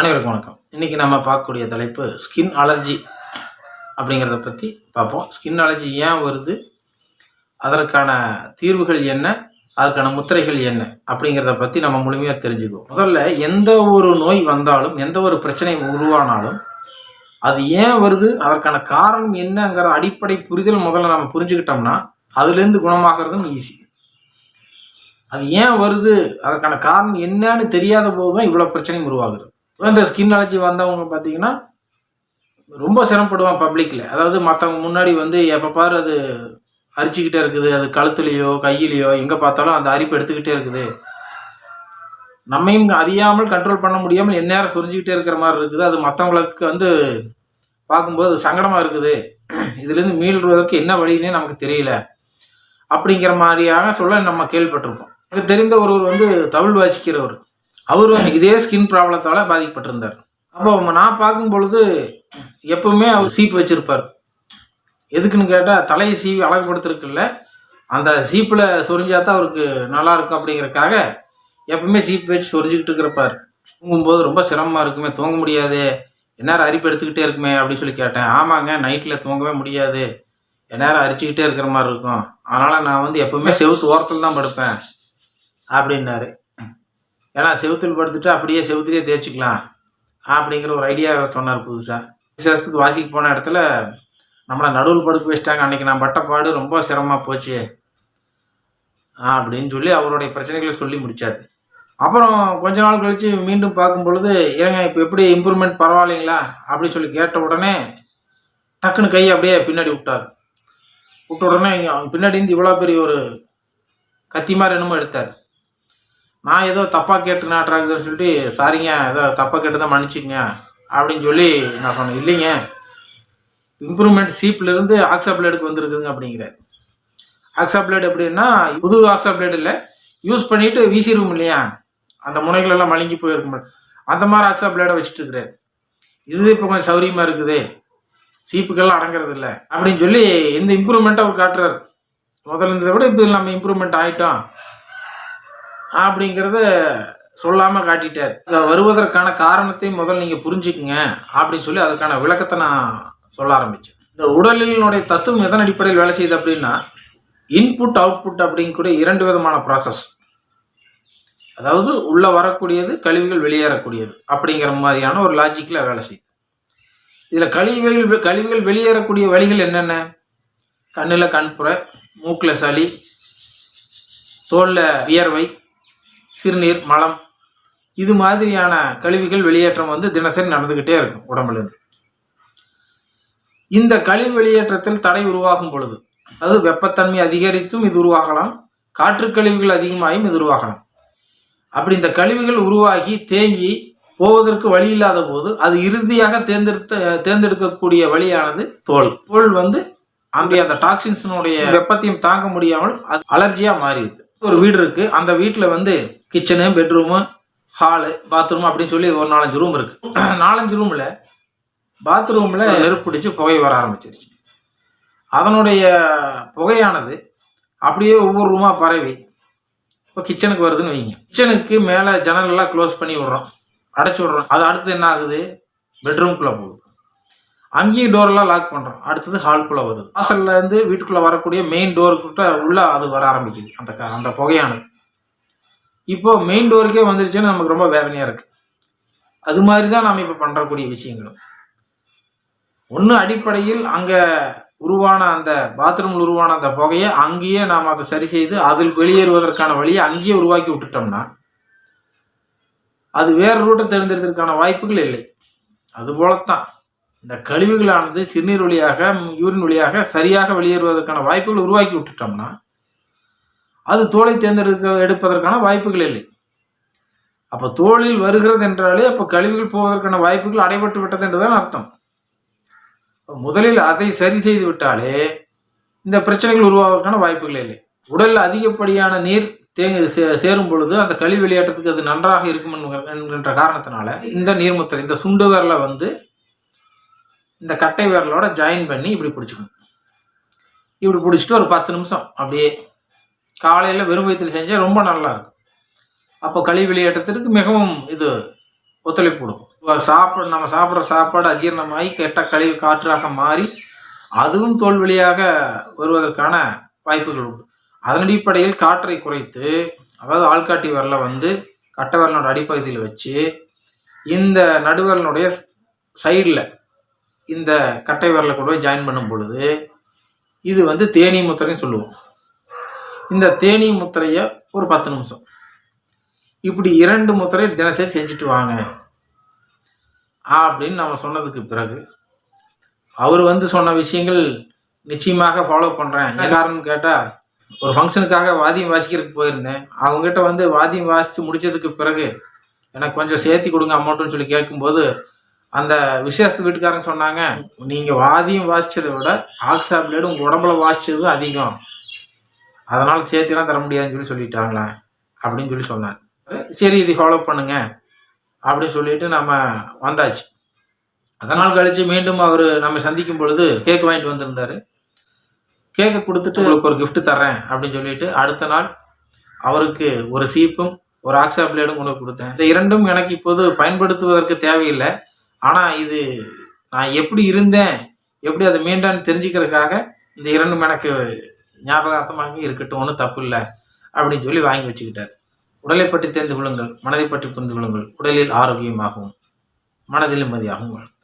அனைவருக்கும் வணக்கம். இன்றைக்கி நம்ம பார்க்கக்கூடிய தலைப்பு ஸ்கின் அலர்ஜி அப்படிங்கிறத பற்றி பார்ப்போம். ஸ்கின் அலர்ஜி ஏன் வருது? அதற்கான தீர்வுகள் என்ன? அதற்கான முத்திரைகள் என்ன? அப்படிங்கிறத பற்றி நம்ம முழுமையாக தெரிஞ்சுக்குவோம். முதல்ல எந்த ஒரு நோய் வந்தாலும் எந்த ஒரு பிரச்சனை உருவானாலும் அது ஏன் வருது? அதற்கான காரணம் என்னங்கிற அடிப்படை புரிதல் முதல்ல நம்ம புரிஞ்சுக்கிட்டோம்னா அதுலேருந்து குணமாகிறதும் ஈஸி அது ஏன் வருது? அதற்கான காரணம் என்னன்னு தெரியாத போது தான் இவ்வளோ பிரச்சனையும் உருவாகுது. இந்த ஸ்கின் அலர்ஜி வந்தவங்க பார்த்தீங்கன்னா ரொம்ப சிரமப்படுவான் பப்ளிக்கில் அதாவது மற்றவங்க முன்னாடி வந்து எப்போ பாரு அது அரிச்சுக்கிட்டே இருக்குது. அது கழுத்துலேயோ கையிலையோ எங்கே பார்த்தாலும் அந்த அரிப்பு எடுத்துக்கிட்டே இருக்குது. நம்மையும் அறியாமல் கண்ட்ரோல் பண்ண முடியாமல் எந்நேரம் சொரிஞ்சுக்கிட்டே இருக்கிற மாதிரி இருக்குது. அது மற்றவங்களுக்கு வந்து பார்க்கும்போது சங்கடமாக இருக்குது. இதுலேருந்து மீள்வதற்கு என்ன வழின்னே நமக்கு தெரியல. அப்படிங்கிற மாதிரியாக சொல்ல நம்ம கேள்விப்பட்டிருப்போம் எனக்கு தெரிந்த ஒருவர் வந்து தமிழ் வாசிக்கிறவர். அவரும் இதே ஸ்கின் ப்ராப்ளத்தால் பாதிக்கப்பட்டிருந்தார். அப்போ நான் பார்க்கும் பொழுது எப்பவுமே அவர் சீப்பு வச்சுருப்பார். எதுக்குன்னு கேட்டால் தலையை சீவி அழகுபடுத்திருக்குல்ல அந்த சீப்பில் சொரிஞ்சாதான் அவருக்கு நல்லா இருக்கும் அப்படிங்கறக்காக எப்பவுமே சீப்பு வச்சு சொரிஞ்சுக்கிட்டு இருக்கிறப்பார். தூங்கும்போது ரொம்ப சிரமமாக இருக்குமே தூங்க முடியாது எந்நேரம் அரிப்பு எடுத்துக்கிட்டே இருக்குமே அப்படின்னு சொல்லி கேட்டேன். ஆமாங்க நைட்டில் தூங்கவே முடியாது. எந்நேரம் அரிச்சுக்கிட்டே இருக்கிற மாதிரி இருக்கும். அதனால் நான் வந்து எப்பவுமே செவுத்து ஓரத்தில் தான் படுப்பேன் அப்படின்னாரு. ஏன்னா செவுத்தில் படுத்துட்டு அப்படியே செவுத்திலே தேய்ச்சிக்கலாம் அப்படிங்கிற ஒரு ஐடியா சொன்னார் புதுசாக விசேஷத்துக்கு வாசிக்கு போன இடத்துல நம்மளை நடுவில் படுக்க வச்சிட்டாங்க. அன்றைக்கி நான் பட்டப்பாடு ரொம்ப சிரமமாக போச்சு அப்படின்னு சொல்லி அவருடைய பிரச்சனைகளை சொல்லி முடித்தார் அப்புறம் கொஞ்ச நாள் கழித்து மீண்டும் பார்க்கும் பொழுது ஏங்க இப்போ எப்படி இம்ப்ரூவ்மெண்ட் பரவாயில்லைங்களா? அப்படின்னு சொல்லி கேட்ட உடனே டக்குன்னு கையை அப்படியே பின்னாடி விட்டார். விட்ட உடனே இங்கே அவங்க பின்னாடி இருந்து இவ்வளோ பெரிய ஒரு கத்தி மாதிரி என்னமோ எடுத்தார். நான் ஏதோ தப்பாக கேட்டு நாட்டுறாங்கன்னு சொல்லிட்டு சாரிங்க ஏதோ தப்பாக கேட்டு தான் மன்னிச்சிங்க அப்படின்னு சொல்லி நான் சொன்னேன். இல்லைங்க இம்ப்ரூவ்மெண்ட் சீப்லேருந்து ஆக்ஸா பிளேடுக்கு வந்திருக்குங்க அப்படிங்கிறார். ஆக்ஸா பிளேடு எப்படின்னா புது ஆக்ஸா பிளேடு இல்லை யூஸ் பண்ணிட்டு வீசிடுவோம் இல்லையா அந்த முனைகளெல்லாம் மழுங்கி போயிருக்கும் அந்த மாதிரி ஆக்ஸா பிளேடை வச்சுட்டு இருக்கிறார் இது இப்போ கொஞ்சம் சௌரியமாக இருக்குது சீப்புக்கெல்லாம் அடங்கிறது இல்லை அப்படின்னு சொல்லி இந்த இம்ப்ரூவ்மெண்ட்டை அவர் காட்டுறாரு. முதல்ல இருந்ததை விட இப்போ நம்ம இம்ப்ரூவ்மெண்ட் ஆகிட்டோம் அப்படிங்கிறத சொல்லாமல் காட்டிட்டார். வருவதற்கான காரணத்தை முதல் நீங்கள் புரிஞ்சுக்குங்க அப்படின்னு சொல்லி அதற்கான விளக்கத்தை நான் சொல்ல ஆரம்பித்தேன் இந்த உடலினுடைய தத்துவம் எதன் அடிப்படையில் வேலை செய்யுது அப்படின்னா இன்புட் அவுட்புட் அப்படிங்கக்கூடிய இரண்டு விதமான ப்ராசஸ் அதாவது உள்ளே வரக்கூடியது கழிவுகள் வெளியேறக்கூடியது அப்படிங்கிற மாதிரியான ஒரு லாஜிக்கில் வேலை செய்யுது. இதில் கழிவுகள் கழிவுகள் வெளியேறக்கூடிய வழிகள் என்னென்ன? கண்ணில் கண்புற மூக்கில் சளி தோலில் வியர்வை சிறுநீர் மலம். இது மாதிரியான கழிவுகள் வெளியேற்றம் வந்து தினசரி நடந்துக்கிட்டே இருக்கும் உடம்புலேருந்து. இந்த கழிவு வெளியேற்றத்தில் தடை உருவாகும் பொழுது அது வெப்பத்தன்மை அதிகரித்தும் இது உருவாகலாம் காற்று கழிவுகள் அதிகமாயும் இது உருவாகலாம். அப்படி இந்த கழிவுகள் உருவாகி தேங்கி போவதற்கு வழி இல்லாத போது அது இறுதியாக தேர்ந்தெடுத்த தேர்ந்தெடுக்கக்கூடிய வழியானது தோல். தோல் வந்து அந்த அந்த டாக்ஸின்ஸினுடைய வெப்பத்தையும் தாங்க முடியாமல் அது அலர்ஜியாக மாறிடுது. ஒரு வீடு இருக்கு. அந்த வீட்டில் வந்து கிச்சனு பெட்ரூமு ஹாலு பாத்ரூம் அப்படின்னு சொல்லி ஒரு நாலஞ்சு ரூம் இருக்கு. நாலஞ்சு ரூமில் பாத்ரூமில் நெருப்பிடிச்சு புகை வர ஆரம்பிச்சிருச்சு. அதனுடைய புகையானது அப்படியே ஒவ்வொரு ரூமாக பரவி இப்போ கிச்சனுக்கு வருதுன்னு வைங்க. கிச்சனுக்கு மேலே ஜன்னலெல்லாம் க்ளோஸ் பண்ணி விடுறோம். அடைச்சி விடுறோம். அது அடுத்து என்ன ஆகுது? பெட்ரூம்குள்ளே போகுது. அங்கேயும் டோரெல்லாம் லாக் பண்ணுறோம் அடுத்தது ஹால்குள்ளே வருது. வாசல்ல இருந்து வீட்டுக்குள்ளே வரக்கூடிய மெயின் டோருக்கிட்ட உள்ள அது வர ஆரம்பிக்குது. அந்த க- அந்த புகையானது. இப்போ மெயின் டோருக்கே வந்துருச்சுன்னு நமக்கு ரொம்ப வேதனையாக இருக்குது அது மாதிரி தான் நாம் இப்போ பண்ணுறக்கூடிய விஷயங்களும். ஒன்று அடிப்படையில் அங்கே உருவான அந்த பாத்ரூமில் உருவான அந்த புகையை அங்கேயே நாம் அதை சரி செய்து அதில் வெளியேறுவதற்கான வழியை அங்கேயே உருவாக்கி விட்டுட்டோம்னா அது வேறு ரூட்டை தேர்ந்தெடுத்ததுக்கான வாய்ப்புகள் இல்லை. அதுபோலத்தான் இந்த கழிவுகளானது சிறுநீர் வழியாக யூரின் வழியாக சரியாக வெளியேறுவதற்கான வாய்ப்புகள் உருவாக்கி விட்டுட்டோம்னா அது தோலை தேர்ந்தெடுக்க எடுப்பதற்கான வாய்ப்புகள் இல்லை. அப்போ தோளில் வருகிறது என்றாலே அப்போ கழிவுகள் போவதற்கான வாய்ப்புகள் அடைபட்டு விட்டது என்றுதான் அர்த்தம். முதலில் அதை சரி செய்து விட்டாலே இந்த பிரச்சனைகள் உருவாவதற்கான வாய்ப்புகள் இல்லை. உடலில் அதிகப்படியான நீர் தேங்கி சே- சேரும் பொழுது அந்த கழிவு வெளியேற்றத்துக்கு அது நன்றாக இருக்கும் என்கிற- என்கின்ற காரணத்தினால இந்த நீர்முத்திரை இந்த சுண்டுகரில் வந்து இந்த கட்டை விரலோட ஜாயின் பண்ணி இப்படி பிடிச்சிக்கணும். இப்படி பிடிச்சிட்டு ஒரு பத்து நிமிஷம் அப்படியே காலையில் வெறும் வயிற்றில் செஞ்சால் ரொம்ப நல்லா இருக்கும் அப்போ கழிவு வெளியேற்றத்திற்கு மிகவும் இது ஒத்துழைப்பு கொடுக்கும். சாப்பிட நம்ம சாப்பிட்ற சாப்பாடு அஜீரணமாகி கெட்ட கழிவு காற்றாக மாறி அதுவும் தோல் வழியாக வருவதற்கான வாய்ப்புகள் உண்டு. அதன் அடிப்படையில் காற்றை குறைத்து அதாவது ஆள்காட்டி விரலை வந்து கட்டை விரலோட அடிப்பகுதியில் வச்சு இந்த நடுவரனுடைய சைடில் இந்த கட்டை விரலை கூட போய் ஜாயின் பண்ணும் பொழுது இது வந்து தேனீ முத்திரைன்னு சொல்லுவோம். இந்த தேனீ முத்திரையை ஒரு பத்து நிமிஷம். இப்படி இரண்டு முத்திரை தினசரி செஞ்சுட்டு வாங்க. அப்படின்னு நம்ம சொன்னதுக்கு பிறகு அவர் வந்து சொன்ன விஷயங்கள் நிச்சயமாக ஃபாலோ பண்ணுறேன் என்ன காரணம்னு கேட்டால் ஒரு ஃபங்க்ஷனுக்காக வாத்தியம் வாசிக்கிறதுக்கு போயிருந்தேன். அவங்ககிட்ட வந்து வாத்தியம் வாசித்து முடிச்சதுக்கு பிறகு எனக்கு கொஞ்சம் சேர்த்தி கொடுங்க அமௌண்ட்டுன்னு சொல்லி கேட்கும்போது அந்த விசேஷத்து வீட்டுக்காரங்க சொன்னாங்க நீங்கள் வாதியம் வாசித்ததை விட ஆக்ஸா பிளேடு உங்கள் உடம்புல வாசித்தது அதிகம். அதனால் சேர்த்திலாம் தர முடியாதுன்னு சொல்லி சொல்லிட்டாங்களே அப்படின்னு சொல்லி சொன்னார். சரி இதை ஃபாலோ பண்ணுங்க அப்படின்னு சொல்லிட்டு நம்ம வந்தாச்சு. அதனால் கழித்து மீண்டும் அவர் நம்ம சந்திக்கும் பொழுது கேக் வாங்கிட்டு வந்திருந்தார். கேக்கை கொடுத்துட்டு உங்களுக்கு ஒரு கிஃப்ட் தர்றேன் அப்படின்னு சொல்லிட்டு அடுத்த நாள் அவருக்கு ஒரு சீப்பும் ஒரு ஆக்ஸா பிளேடும் கொண்டு கொடுத்தேன். இந்த இரண்டும் எனக்கு இப்போது பயன்படுத்துவதற்கு தேவையில்லை. ஆனால் இது நான் எப்படி இருந்தேன் எப்படி அதை மீண்டான்னு தெரிஞ்சுக்கிறதுக்காக இந்த இரண்டும் எனக்கு ஞாபகார்த்தமாக இருக்கட்டும் ஒன்றும் தப்பு இல்லை அப்படின்னு சொல்லி வாங்கி வச்சுக்கிட்டார். உடலை பற்றி தெரிந்து கொள்ளுங்கள் மனதை பற்றி புரிந்து கொள்ளுங்கள். உடலில் ஆரோக்கியமாகவும் மனதில் நிம்மதியாகவும் வாழும்